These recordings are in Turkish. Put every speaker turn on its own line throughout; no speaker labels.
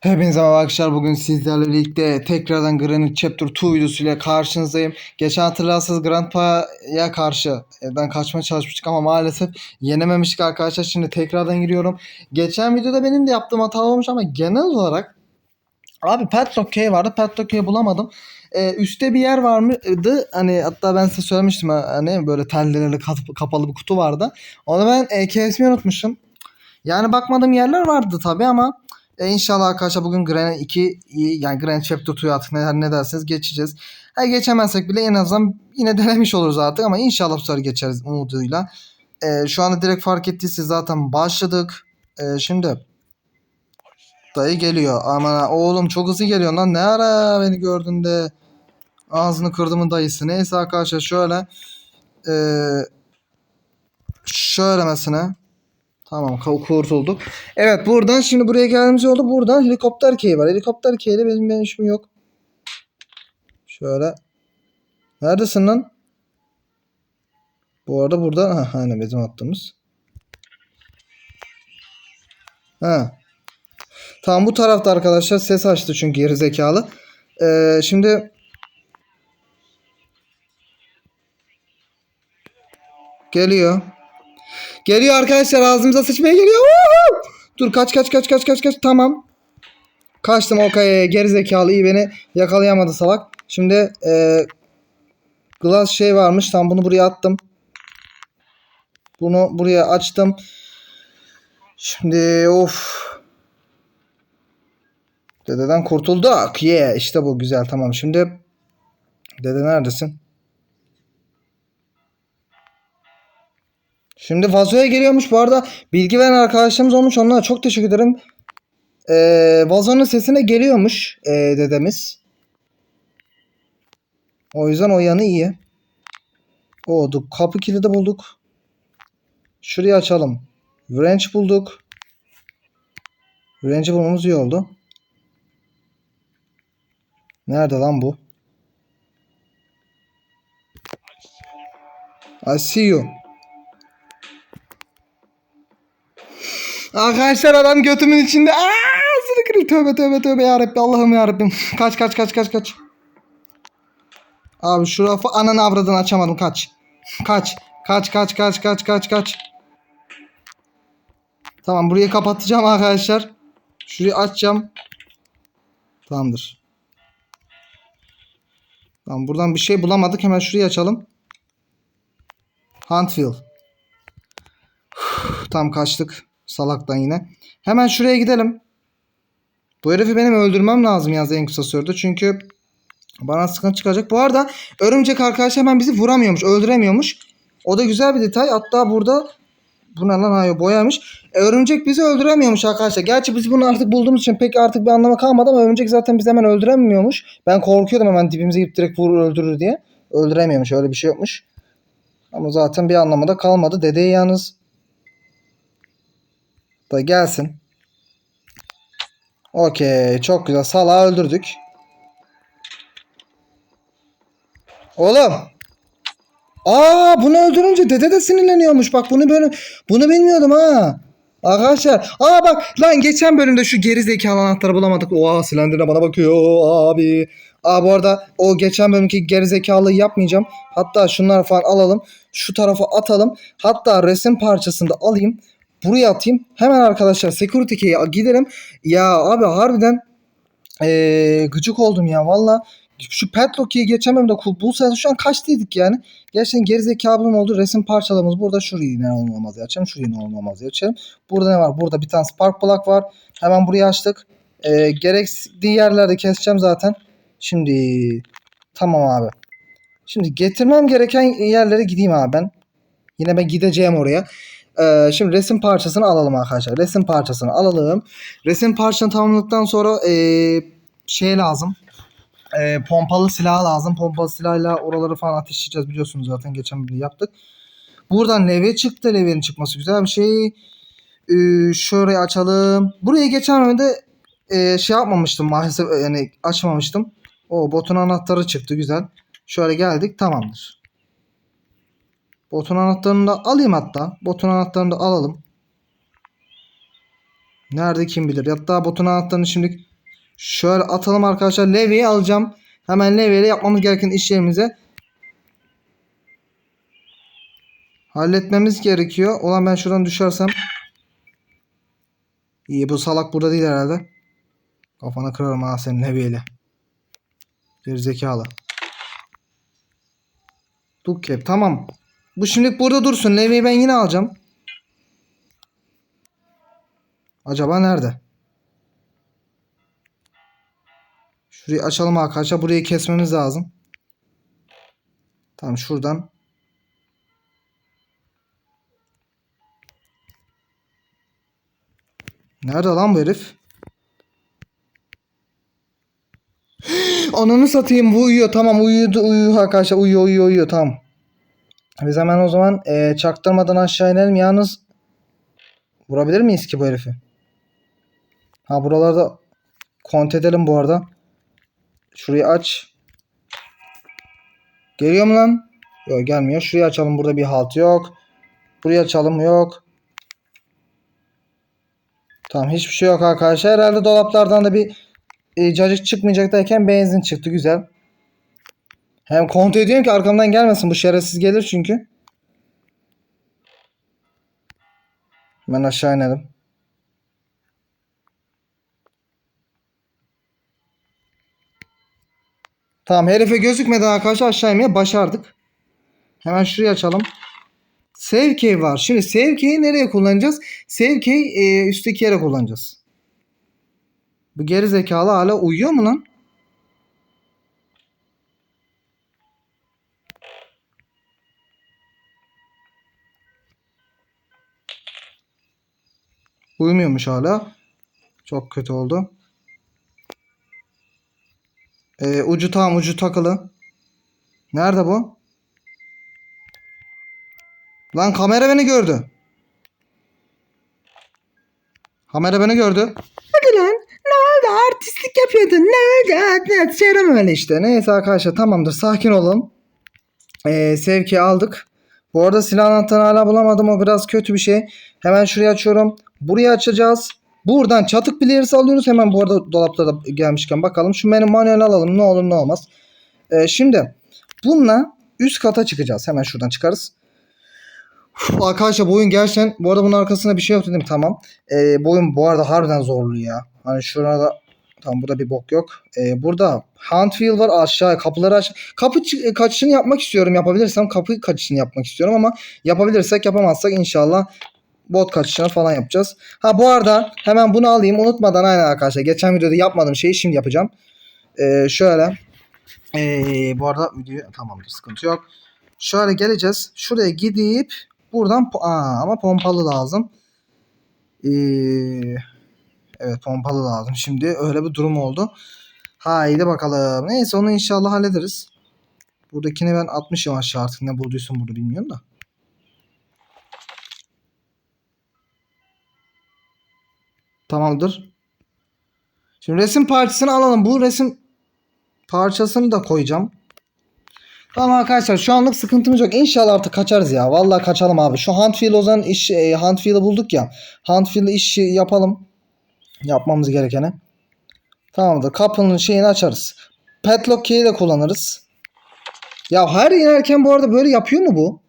Hepinize merhaba arkadaşlar. Bugün sizlerle birlikte tekrardan Granite Chapter 2 videosuyla karşınızdayım. Geçen hatırlarsanız Grandpa'ya karşı evden kaçmaya çalışmıştık ama maalesef yenememiştik arkadaşlar. Şimdi tekrardan giriyorum. Geçen videoda benim de yaptığım hata olmuş ama genel olarak abi Padlock Key vardı. Padlock Key bulamadım. Ee, üstte bir yer vardı. Hani hatta ben size söylemiştim hani böyle tellerle kap- kapalı bir kutu vardı. Onu ben e, kesmeyi unutmuşum. Yani bakmadığım yerler vardı tabii ama e, inşallah arkadaşlar bugün Granite 2 iyi yani Granite Chapter 2'ya artık ne, ne derseniz geçeceğiz. Ha, geçemezsek bile en azından yine denemiş oluruz artık ama inşallah bu sefer geçeriz umuduyla. E, şu anda direkt fark ettiyse zaten başladık. E, şimdi dayı geliyor. Aman oğlum çok hızlı geliyor lan. Ne ara beni gördün de ağzını kırdımın dayısı. Neyse arkadaşlar şöyle e, şöyle mesela Tamam kurtulduk. Evet buradan şimdi buraya geldiğimiz oldu. Buradan helikopter key var. Helikopter key ile benim, benim yok. Şöyle. Neredesin lan? Bu arada burada. Ha, hani bizim attığımız. Ha. Tamam bu tarafta arkadaşlar ses açtı çünkü geri zekalı. Ee, şimdi geliyor. Geliyor arkadaşlar ağzımıza sıçmaya geliyor. Dur kaç kaç kaç kaç kaç kaç tamam. Kaçtım o kayaya geri zekalı iyi beni yakalayamadı salak. Şimdi e, glass şey varmış tam bunu buraya attım. Bunu buraya açtım. Şimdi of. Dededen kurtulduk. Yeah işte bu güzel tamam. Şimdi dede neredesin? Şimdi vazoya geliyormuş. Bu arada bilgi veren arkadaşlarımız olmuş. Onlara çok teşekkür ederim. Ee, vazonun sesine geliyormuş ee, dedemiz. O yüzden o yanı iyi. Oldu. Kapı kilidi bulduk. Şurayı açalım. Wrench bulduk. Wrench'i bulmamız iyi oldu. Nerede lan bu? I see you. Arkadaşlar adam götümün içinde. Aa, seni kırayım. Tövbe tövbe tövbe ya Rabbi. Allah'ım ya Rabbim. Kaç kaç kaç kaç kaç. Abi şu rafı ananı avradını açamadım. Kaç. Kaç. Kaç kaç kaç kaç kaç kaç. Tamam burayı kapatacağım arkadaşlar. Şurayı açacağım. Tamamdır. Tamam buradan bir şey bulamadık. Hemen şurayı açalım. Huntville. Tam kaçtık. Salaktan yine. Hemen şuraya gidelim. Bu herifi benim öldürmem lazım yalnız en kısa sürede. Çünkü bana sıkıntı çıkacak. Bu arada örümcek arkadaş hemen bizi vuramıyormuş. Öldüremiyormuş. O da güzel bir detay. Hatta burada bu ne lan hayır boyamış. E, örümcek bizi öldüremiyormuş arkadaşlar. Gerçi biz bunu artık bulduğumuz için pek artık bir anlamı kalmadı ama örümcek zaten bizi hemen öldüremiyormuş. Ben korkuyordum hemen dibimize gidip direkt vurur öldürür diye. Öldüremiyormuş öyle bir şey yokmuş. Ama zaten bir anlamı da kalmadı. Dedeyi yalnız da gelsin. Okey. Çok güzel. Salağı öldürdük. Oğlum. Aa bunu öldürünce dede de sinirleniyormuş. Bak bunu böyle bunu bilmiyordum ha. Arkadaşlar. Aa bak lan geçen bölümde şu geri zekalı anahtarı bulamadık. Oha Slender'e bana bakıyor abi. Aa bu arada o geçen bölümki geri zekalıyı yapmayacağım. Hatta şunları falan alalım. Şu tarafa atalım. Hatta resim parçasını da alayım. Buraya atayım. Hemen arkadaşlar security key'e gidelim. Ya abi harbiden ee, gıcık oldum ya valla. Şu padlock key'i geçemem de. Bu sırada şu an kaçtaydık yani. Gerçekten gerizekalının olduğu resim parçalarımız burada. Şurayı ne olmamaz açalım. Şurayı ne olmamaz açalım. Burada ne var? Burada bir tane spark plug var. Hemen burayı açtık. Ee, gerekli yerlerde keseceğim zaten. Şimdi tamam abi. Şimdi getirmem gereken yerlere gideyim abi ben. Yine ben gideceğim oraya. Ee, şimdi resim parçasını alalım arkadaşlar. Resim parçasını alalım. Resim parçasını tamamladıktan sonra ee, şey lazım. Ee, pompalı silah lazım. Pompalı silahla oraları falan ateşleyeceğiz biliyorsunuz zaten geçen bir yaptık. Buradan levye çıktı. Levyenin çıkması güzel bir şey. Ee, şöyle açalım. Buraya geçen bölümde ee, şey yapmamıştım maalesef yani açmamıştım. O botun anahtarı çıktı güzel. Şöyle geldik tamamdır. Botun anahtarını da alayım hatta. Botun anahtarını da alalım. Nerede kim bilir. Hatta botun anahtarını şimdi Şöyle atalım arkadaşlar. Levyeyi alacağım. Hemen levyeyle yapmamız gereken işlerimize halletmemiz gerekiyor. Ulan ben şuradan düşersem. İyi bu salak burada değil herhalde. Kafana kırarım ha senin levyeyle. Gerizekalı. Dukkep tamam. Bu şimdilik burada dursun. Levyeyi ben yine alacağım. Acaba nerede? Şurayı açalım arkadaşlar. Burayı kesmemiz lazım. Tamam şuradan. Nerede lan bu herif? Ananı satayım bu uyuyor. Tamam uyudu uyuyor arkadaşlar. Uyuyor uyuyor uyuyor tamam. Biz hemen o zaman e, çaktırmadan aşağı inelim. Yalnız vurabilir miyiz ki bu herifi? Ha buralarda kont edelim bu arada. Şurayı aç. Geliyor mu lan? Yok gelmiyor. Şurayı açalım. Burada bir halt yok. Burayı açalım. Yok. Tamam hiçbir şey yok arkadaşlar. Herhalde dolaplardan da bir e, cacık çıkmayacak derken benzin çıktı. Güzel. Hem kontrol ediyorum ki arkamdan gelmesin. Bu şerefsiz gelir çünkü. Ben aşağı inelim. Tamam herife gözükmeden arkadaşlar aşağı inmeye başardık. Hemen şurayı açalım. Save key var. Şimdi save key'i nereye kullanacağız? Save key e, üstteki yere kullanacağız. Bu geri zekalı hala uyuyor mu lan? Uyumuyormuş hala. Çok kötü oldu. Ee, ucu tam ucu takılı. Nerede bu? Lan kamera beni gördü. Kamera beni gördü. Hadi lan. Ne oldu? Artistlik yapıyordun. Ne oldu? Ne Serum öyle işte. Neyse arkadaşlar tamamdır. Sakin olun. Ee, sevki aldık. Bu arada silah anahtarını hala bulamadım. O biraz kötü bir şey. Hemen şurayı açıyorum. Burayı açacağız. Buradan çatık players alıyoruz. Hemen bu arada dolapta da gelmişken bakalım. Şu menü manuel alalım. Ne olur ne olmaz. Ee, şimdi bununla üst kata çıkacağız. Hemen şuradan çıkarız. Uf, arkadaşlar bu gerçekten bu arada bunun arkasında bir şey yok dedim tamam. Ee, bu bu arada harbiden zorlu ya. Hani şurada tam burada bir bok yok. Ee, burada hunt wheel var aşağı kapıları aç. Kapı çı- kaçışını yapmak istiyorum yapabilirsem kapı kaçışını yapmak istiyorum ama yapabilirsek yapamazsak inşallah bot kaçışını falan yapacağız. Ha bu arada hemen bunu alayım unutmadan aynen arkadaşlar geçen videoda yapmadığım şeyi şimdi yapacağım. Ee, şöyle ee, bu arada videoyu tamamdır sıkıntı yok. Şöyle geleceğiz. Şuraya gidip buradan Aa, ama pompalı lazım. Ee, evet pompalı lazım. Şimdi öyle bir durum oldu. Haydi bakalım. Neyse onu inşallah hallederiz. Buradakini ben atmışım aşağı artık ne bulduysam bunu bilmiyorum da. Tamamdır. Şimdi resim parçasını alalım. Bu resim parçasını da koyacağım. Tamam arkadaşlar şu anlık sıkıntımız yok. İnşallah artık kaçarız ya. Vallahi kaçalım abi. Şu Huntfield o zaman iş e, Huntfield'ı bulduk ya. Huntfield'ı işi yapalım. Yapmamız gerekeni. Tamamdır. Kapının şeyini açarız. Padlock key'i de kullanırız. Ya her inerken bu arada böyle yapıyor mu bu?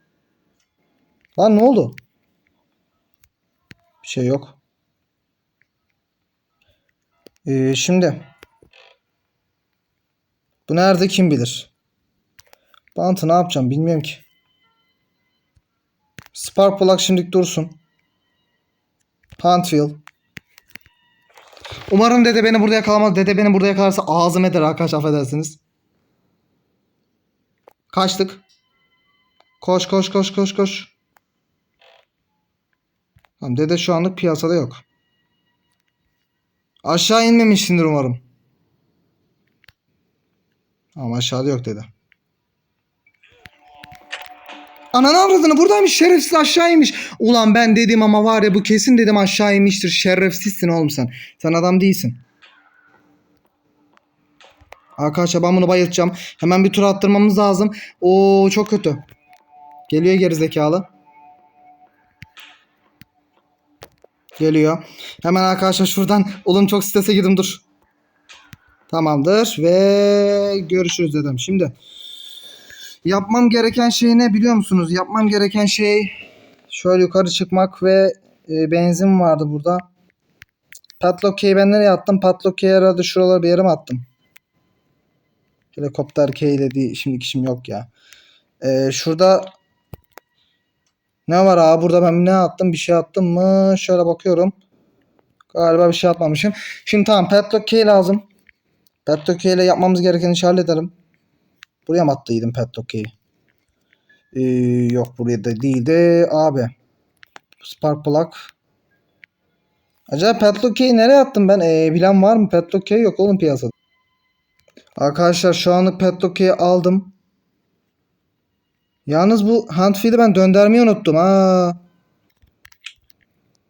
Lan ne oldu? Bir şey yok. Ee, şimdi. Bu nerede kim bilir? Bantı ne yapacağım bilmiyorum ki. Spark plug şimdilik dursun. Huntfield. Umarım dede beni burada yakalamaz. Dede beni burada yakalarsa ağzım eder arkadaş affedersiniz. Kaçtık. Koş koş koş koş koş. Tamam dede şu anlık piyasada yok. Aşağı inmemişsindir umarım. Ama aşağıda yok dede. Ananı avradını buradaymış şerefsiz aşağı inmiş. Ulan ben dedim ama var ya bu kesin dedim aşağı inmiştir. Şerefsizsin oğlum sen. Sen adam değilsin. Arkadaşlar ben bunu bayıltacağım. Hemen bir tur attırmamız lazım. Oo çok kötü. Geliyor gerizekalı. Geliyor. Hemen arkadaşlar şuradan. Oğlum çok strese girdim dur. Tamamdır ve görüşürüz dedim. Şimdi yapmam gereken şey ne biliyor musunuz? Yapmam gereken şey şöyle yukarı çıkmak ve e, benzin vardı burada. Padlock key'i ben nereye attım? Padlock key'i herhalde şuralara bir yere mi attım? Helikopter key dedi. Şimdi işim yok ya. Ee, şurada ne var abi? Burada ben ne attım? Bir şey attım mı? Şöyle bakıyorum. Galiba bir şey atmamışım. Şimdi tamam padlock key lazım. Padlock key ile yapmamız gereken işi halledelim. Buraya mı attıydım padlock key'i? Ee, yok buraya da değildi. Abi. Spark plug. Acaba padlock key'i nereye attım ben? Ee, bilen var mı? Padlock key yok oğlum piyasada. Arkadaşlar şu anlık padlock key'i aldım. Yalnız bu handfeel'i ben döndürmeyi unuttum. Ha.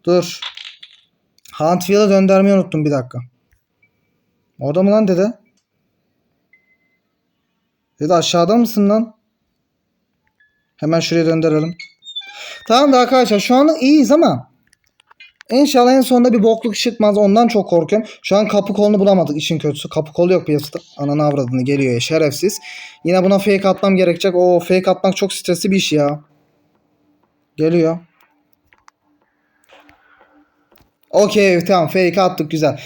Dur. Handfeel'i döndürmeyi unuttum bir dakika. Orada mı lan dede? Dede aşağıda mısın lan? Hemen şuraya döndürelim. Tamam da arkadaşlar şu anlık iyiyiz ama İnşallah en sonunda bir bokluk çıkmaz. Ondan çok korkuyorum. Şu an kapı kolunu bulamadık işin kötüsü. Kapı kolu yok piyasada. Ananı avradını geliyor ya şerefsiz. Yine buna fake atmam gerekecek. O fake atmak çok stresli bir iş ya. Geliyor. Okey tamam fake attık güzel.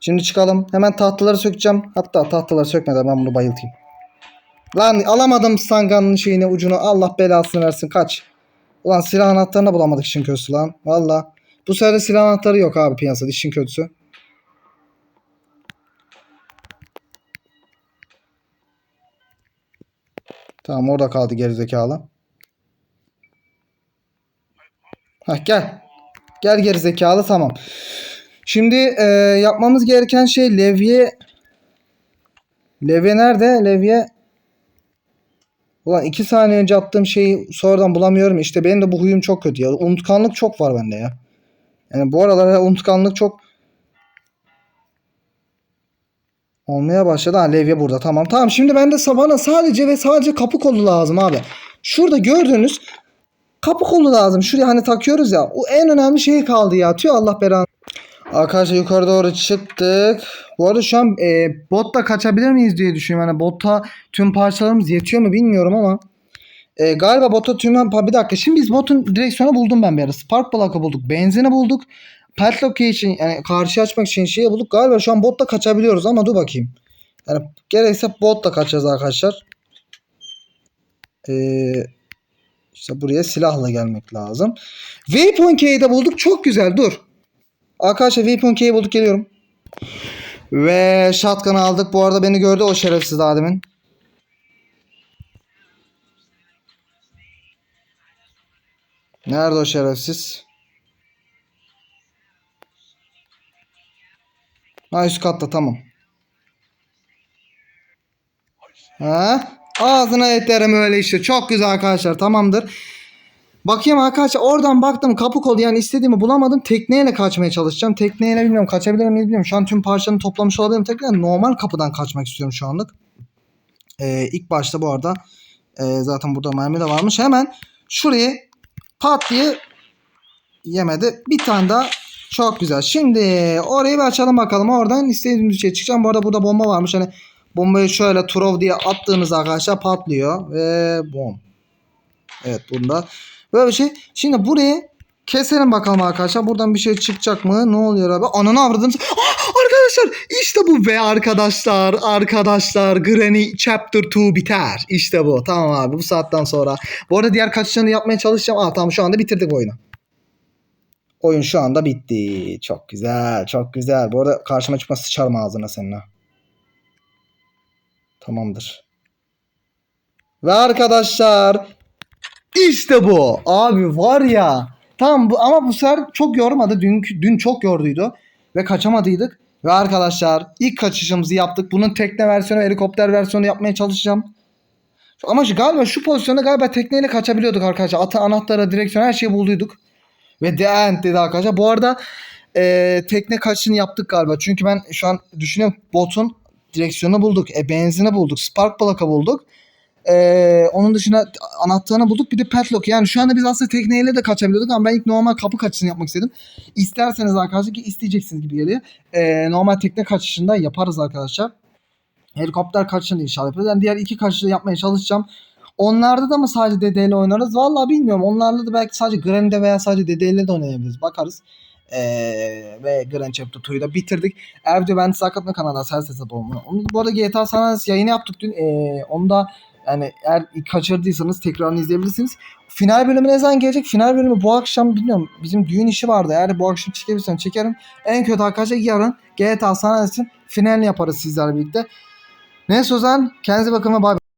Şimdi çıkalım. Hemen tahtaları sökeceğim. Hatta tahtaları sökmeden ben bunu bayıltayım. Lan alamadım sanganın şeyini ucunu. Allah belasını versin kaç. Ulan silah anahtarını bulamadık işin kötüsü lan. Valla. Bu sefer de silah anahtarı yok abi piyasada işin kötüsü. Tamam orada kaldı gerizekalı. Hah gel. Gel gerizekalı tamam. Şimdi e, yapmamız gereken şey levye Levye nerede? Levye Ulan iki saniye önce attığım şeyi sonradan bulamıyorum. İşte benim de bu huyum çok kötü ya. Unutkanlık çok var bende ya. Yani bu aralar unutkanlık çok olmaya başladı. Ha levye burada. Tamam. Tamam şimdi bende sabana sadece ve sadece kapı kolu lazım abi. Şurada gördüğünüz kapı kolu lazım. Şuraya hani takıyoruz ya. O en önemli şey kaldı ya. Tüy Allah belanı. Arkadaşlar yukarı doğru çıktık. Bu arada şu an e, botta kaçabilir miyiz diye düşünüyorum. Yani botta tüm parçalarımız yetiyor mu bilmiyorum ama. E, galiba bota tüm bir dakika. Şimdi biz botun direksiyonu buldum ben bir ara. Spark plug'ı bulduk. Benzini bulduk. Padlock için yani karşı açmak için şeyi bulduk. Galiba şu an botta kaçabiliyoruz ama dur bakayım. Yani gerekse botla kaçacağız arkadaşlar. Eee işte buraya silahla gelmek lazım. Waypoint key'i de bulduk. Çok güzel. Dur. Arkadaşlar key'i bulduk. Geliyorum. Ve shotgun aldık. Bu arada beni gördü o şerefsiz ademin. Nerede o şerefsiz? Ha üst katta tamam. Ha? Ağzına yeterim öyle işte. Çok güzel arkadaşlar. Tamamdır. Bakayım arkadaşlar oradan baktım kapı kolu yani istediğimi bulamadım. Tekneyle kaçmaya çalışacağım. Tekneyle bilmiyorum kaçabilir miyim bilmiyorum. Şu an tüm parçanı toplamış olabilirim. Tekrar normal kapıdan kaçmak istiyorum şu anlık. Ee, ilk başta bu arada e, zaten burada mermi de varmış. Hemen şurayı pat diye yemedi. Bir tane daha çok güzel. Şimdi orayı bir açalım bakalım. Oradan istediğimiz şey çıkacağım. Bu arada burada bomba varmış. Hani bombayı şöyle trov diye attığınız arkadaşlar patlıyor. Ve bom. Evet bunda. Böyle bir şey. Şimdi burayı keselim bakalım arkadaşlar. Buradan bir şey çıkacak mı? Ne oluyor abi? Ananı avradınız. Aa, arkadaşlar işte bu ve arkadaşlar arkadaşlar Granny Chapter 2 biter. İşte bu. Tamam abi bu saatten sonra. Bu arada diğer kaçışlarını yapmaya çalışacağım. Aa tamam şu anda bitirdik oyunu. Oyun şu anda bitti. Çok güzel. Çok güzel. Bu arada karşıma çıkma sıçarım ağzına senin ha. Tamamdır. Ve arkadaşlar işte bu. Abi var ya. Tamam bu ama bu sefer çok yormadı. Dün, dün çok yorduydu. Ve kaçamadıydık. Ve arkadaşlar ilk kaçışımızı yaptık. Bunun tekne versiyonu, helikopter versiyonu yapmaya çalışacağım. Ama şu, galiba şu pozisyonda galiba tekneyle kaçabiliyorduk arkadaşlar. Atı, anahtarı, direksiyon her şeyi bulduyduk. Ve the dedi arkadaşlar. Bu arada e, tekne kaçışını yaptık galiba. Çünkü ben şu an düşünüyorum botun direksiyonu bulduk. E, benzini bulduk. Spark plug'ı bulduk. E, onun dışında anahtarını bulduk. Bir de padlock. Yani şu anda biz aslında tekneyle de kaçabiliyorduk ama ben ilk normal kapı kaçışını yapmak istedim. İsterseniz arkadaşlar ki isteyeceksiniz gibi geliyor. E, normal tekne kaçışında yaparız arkadaşlar. Helikopter kaçışını inşallah yaparız. Yani diğer iki kaçışı yapmaya çalışacağım. Onlarda da mı sadece dedeyle oynarız? Vallahi bilmiyorum. Onlarla da belki sadece Granny'de veya sadece dedeyle de oynayabiliriz. Bakarız. Ee, ve Grand Chapter 2'yu da bitirdik. Video ben hakikaten kanalda her sese. Onu, bu arada GTA San Andreas yayını yaptık dün. Ee, onu da yani eğer kaçırdıysanız tekrarını izleyebilirsiniz. Final bölümü ne zaman gelecek? Final bölümü bu akşam bilmiyorum. Bizim düğün işi vardı. Eğer bu akşam çekebilirsem çekerim. En kötü arkadaşlar yarın GTA San Andreas'ın finalini yaparız sizlerle birlikte. Neyse o zaman kendinize bakın ve bay.